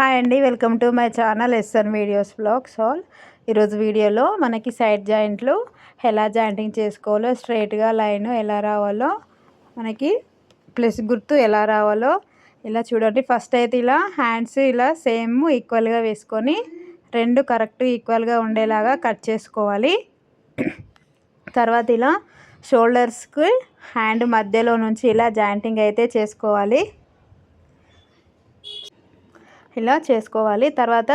Hi అండి welcome to my channel SN videos blogs all. ఈరోజు వీడియోలో మనకి సైడ్ జాయింట్లు ఎలా జాయింటింగ్ చేసుకోవాలో స్ట్రైట్గా లైన్ ఎలా రావాలో మనకి ప్లస్ గుర్తు ఎలా రావాలో ఇలా చూడండి. ఫస్ట్ అయితే ఇలా హ్యాండ్స్ ఇలా సేమ్ ఈక్వల్గా వేసుకొని రెండు కరెక్ట్ ఈక్వల్గా ఉండేలాగా కట్ చేసుకోవాలి. తర్వాత ఇలా షోల్డర్స్కి హ్యాండ్ మధ్యలో నుంచి ఇలా జాయింటింగ్ అయితే చేసుకోవాలి. ఇలా చేసుకోవాలి. తర్వాత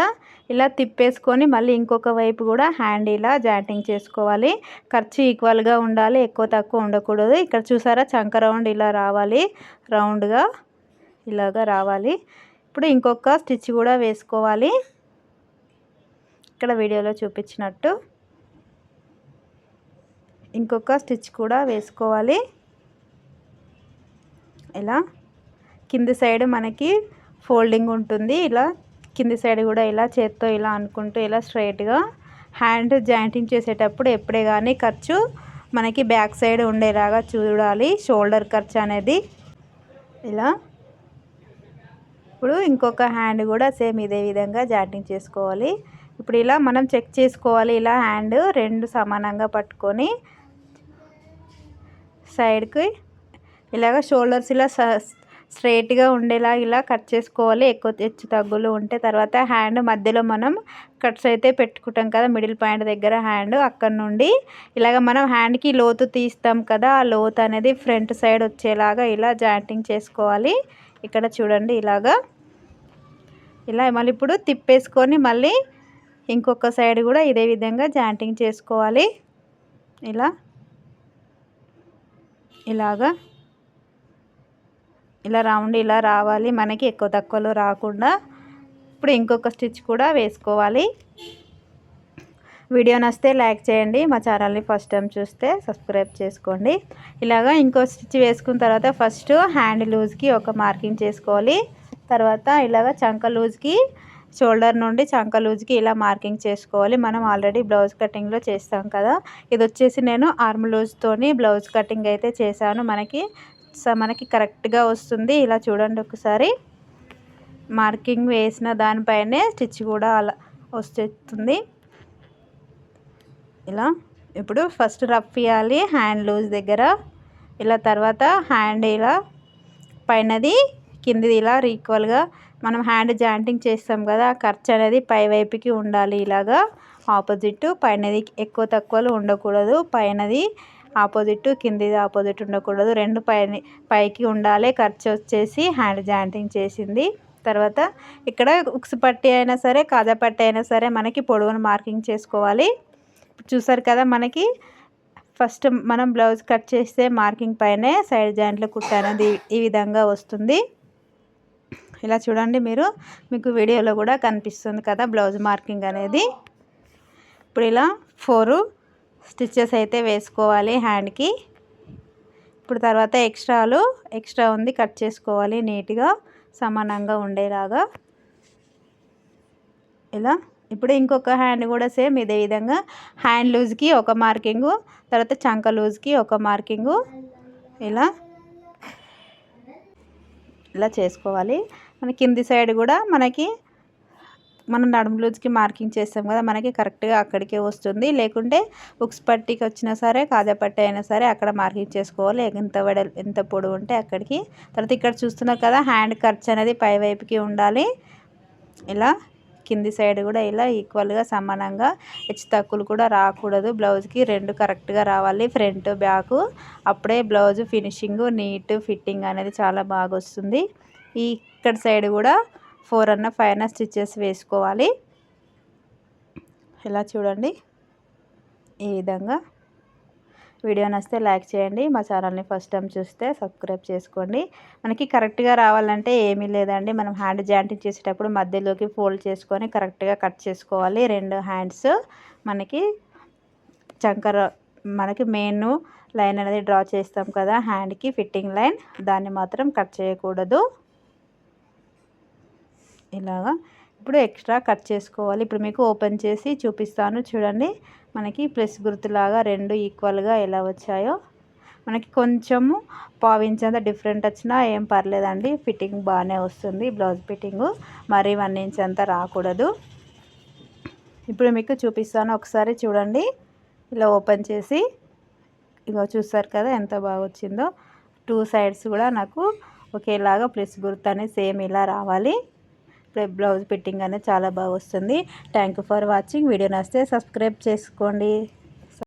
ఇలా తిప్పేసుకొని మళ్ళీ ఇంకొక వైపు కూడా హ్యాండ్ ఇలా జాయింటింగ్ చేసుకోవాలి. ఖర్చు ఈక్వల్గా ఉండాలి ఎక్కువ తక్కువ ఉండకూడదు. ఇక్కడ చూసారా చంక రౌండ్ ఇలా రావాలి. రౌండ్గా ఇలాగా రావాలి. ఇప్పుడు ఇంకొక స్టిచ్ కూడా వేసుకోవాలి. ఇక్కడ వీడియోలో చూపించినట్టు ఇంకొక స్టిచ్ కూడా వేసుకోవాలి. ఇలా కింది సైడ్ మనకి ఫోల్డింగ్ ఉంటుంది. ఇలా కింది సైడ్ కూడా ఇలా చేత్తో ఇలా అనుకుంటూ ఇలా స్ట్రైట్గా హ్యాండ్ జాయింటింగ్ చేసేటప్పుడు ఎప్పుడే కానీ ఖర్చు మనకి బ్యాక్ సైడ్ ఉండేలాగా చూడాలి. షోల్డర్ ఖర్చు అనేది ఇలా. ఇప్పుడు ఇంకొక హ్యాండ్ కూడా సేమ్ ఇదే విధంగా జాయింటింగ్ చేసుకోవాలి. ఇప్పుడు ఇలా మనం చెక్ చేసుకోవాలి. ఇలా హ్యాండ్ రెండు సమానంగా పట్టుకొని సైడ్కి ఇలాగ షోల్డర్స్ ఇలా స్ట్రైట్గా ఉండేలా ఇలా కట్ చేసుకోవాలి. ఎక్కువ హెచ్చు తగ్గులు ఉంటే తర్వాత హ్యాండ్ మధ్యలో మనం కట్స్ అయితే పెట్టుకుంటాం కదా మిడిల్ పాయింట్ దగ్గర హ్యాండ్ అక్కడ నుండి. ఇలాగ మనం హ్యాండ్కి లోతు తీస్తాం కదా ఆ లోతు అనేది ఫ్రంట్ సైడ్ వచ్చేలాగా ఇలా జాయింటింగ్ చేసుకోవాలి. ఇక్కడ చూడండి ఇలాగా. ఇలా మళ్ళీ ఇప్పుడు తిప్పేసుకొని మళ్ళీ ఇంకొక సైడ్ కూడా ఇదే విధంగా జాయింటింగ్ చేసుకోవాలి. ఇలా. ఇలాగా. ఇలా రౌండ్ ఇలా రావాలి. మనకి ఎక్కువ తక్కువలో రాకుండా ఇప్పుడు ఇంకొక స్టిచ్ కూడా వేసుకోవాలి. వీడియో నస్తే లైక్ చేయండి. మా ఛానల్ని ఫస్ట్ టైం చూస్తే సబ్స్క్రైబ్ చేసుకోండి. ఇలాగా ఇంకో స్టిచ్ వేసుకున్న తర్వాత ఫస్ట్ హ్యాండ్ లూజ్కి ఒక మార్కింగ్ చేసుకోవాలి. తర్వాత ఇలాగ చంక లూజ్కి షోల్డర్ నుండి చంక లూజ్కి ఇలా మార్కింగ్ చేసుకోవాలి. మనం ఆల్రెడీ బ్లౌజ్ కటింగ్లో చేస్తాం కదా. ఇది వచ్చేసి నేను ఆర్మ్ లూజ్తోని బ్లౌజ్ కటింగ్ అయితే చేశాను. మనకి మనకి కరెక్ట్గా వస్తుంది. ఇలా చూడండి ఒకసారి. మార్కింగ్ వేసిన దానిపైనే స్టిచ్ కూడా అలా వస్తుంది. ఇలా ఇప్పుడు ఫస్ట్ రఫ్ ఇవ్వాలి హ్యాండ్ లూజ్ దగ్గర. ఇలా తర్వాత హ్యాండ్ ఇలా పైనది కిందిది ఇలా ఈక్వల్గా మనం హ్యాండ్ జాయింటింగ్ చేస్తాం కదా ఖర్చు అనేది పై వైపుకి ఉండాలి ఇలాగా. ఆపోజిట్ పైనది ఎక్కువ తక్కువలు ఉండకూడదు. పైనది ఆపోజిట్ కింది ఆపోజిట్ ఉండకూడదు. రెండు పైన పైకి ఉండాలి. ఖర్చు వచ్చేసి హ్యాండ్ జాయింటింగ్ చేసింది. తర్వాత ఇక్కడ ఉక్స్ పట్టి అయినా సరే కాజా పట్టి అయినా సరే మనకి పొడవును మార్కింగ్ చేసుకోవాలి. చూసారు కదా మనకి ఫస్ట్ మనం బ్లౌజ్ కట్ చేస్తే మార్కింగ్ పైనే సైడ్ జాయింట్లో కుట్ట అనేది ఈ విధంగా వస్తుంది. ఇలా చూడండి మీరు. మీకు వీడియోలో కూడా కనిపిస్తుంది కదా బ్లౌజ్ మార్కింగ్ అనేది. ఇప్పుడు ఇలా ఫోరు స్టిచ్చెస్ అయితే వేసుకోవాలి హ్యాండ్కి. ఇప్పుడు తర్వాత ఎక్స్ట్రాలు ఎక్స్ట్రా ఉంది కట్ చేసుకోవాలి నీట్గా సమానంగా ఉండేలాగా. ఇలా. ఇప్పుడు ఇంకొక హ్యాండ్ కూడా సేమ్ ఇదే విధంగా. హ్యాండ్ లూజ్కి ఒక మార్కింగు తర్వాత చంక లూజ్కి ఒక మార్కింగు. ఇలా. ఇలా చేసుకోవాలి. మన కింది సైడ్ కూడా మనకి మనం నడుము లూజ్కి మార్కింగ్ చేస్తాం కదా మనకి కరెక్ట్గా అక్కడికే వస్తుంది. లేకుంటే ఉక్స్ పట్టికి వచ్చినా సరే కాజా పట్టి అయినా సరే అక్కడ మార్కింగ్ చేసుకోవాలి. ఎంత వెడ ఎంత పొడవు ఉంటే అక్కడికి. తర్వాత ఇక్కడ చూస్తున్నారు కదా హ్యాండ్ ఖర్చు అనేది పై వైపుకి ఉండాలి. ఇలా కింది సైడ్ కూడా ఇలా ఈక్వల్గా సమానంగా హెచ్చు తక్కువలు కూడా రాకూడదు. బ్లౌజ్కి రెండు కరెక్ట్గా రావాలి. Front back. అప్పుడే బ్లౌజ్ ఫినిషింగ్ నీట్ ఫిట్టింగ్ అనేది చాలా బాగా వస్తుంది. ఈ ఇక్కడ సైడ్ కూడా ఫోర్ అన్న ఫైవ్ అన్న స్టిచ్చెస్ వేసుకోవాలి. ఇలా చూడండి. ఈ విధంగా. వీడియో నచ్చితే లైక్ చేయండి. మా ఛానల్ని ఫస్ట్ టైం చూస్తే సబ్స్క్రైబ్ చేసుకోండి. మనకి కరెక్ట్గా రావాలంటే ఏమీ లేదండి. మనం హ్యాండ్ జాయింటింగ్ చేసేటప్పుడు మధ్యలోకి ఫోల్డ్ చేసుకొని కరెక్ట్గా కట్ చేసుకోవాలి. రెండు హ్యాండ్స్ మనకి చంకర మనకి మెయిన్ లైన్ అనేది డ్రా చేస్తాం కదా హ్యాండ్కి ఫిట్టింగ్ లైన్. దాన్ని మాత్రం కట్ చేయకూడదు. ఇలాగా ఇప్పుడు ఎక్స్ట్రా కట్ చేసుకోవాలి. ఇప్పుడు మీకు ఓపెన్ చేసి చూపిస్తాను చూడండి. మనకి ప్లస్ గుర్తులాగా రెండు ఈక్వల్గా ఎలా వచ్చాయో. మనకి కొంచెము పావించేంత డిఫరెంట్ వచ్చినా ఏం పర్లేదండి. ఫిట్టింగ్ బాగానే వస్తుంది. బ్లౌజ్ ఫిట్టింగు మరీ వన్ ఇంచ్ అంతా రాకూడదు. ఇప్పుడు మీకు చూపిస్తాను ఒకసారి చూడండి. ఇలా ఓపెన్ చేసి ఇగో చూస్తారు కదా ఎంత బాగా వచ్చిందో. టూ సైడ్స్ కూడా నాకు ఒకేలాగా ప్లస్ గుర్తు అనేది సేమ్ ఇలా రావాలి. బ్లౌజ్ ఫిట్టింగ్ అనేది చాలా బాగా వస్తుంది. Thank you for watching video నచ్చితే సబ్స్క్రైబ్ చేసుకోండి.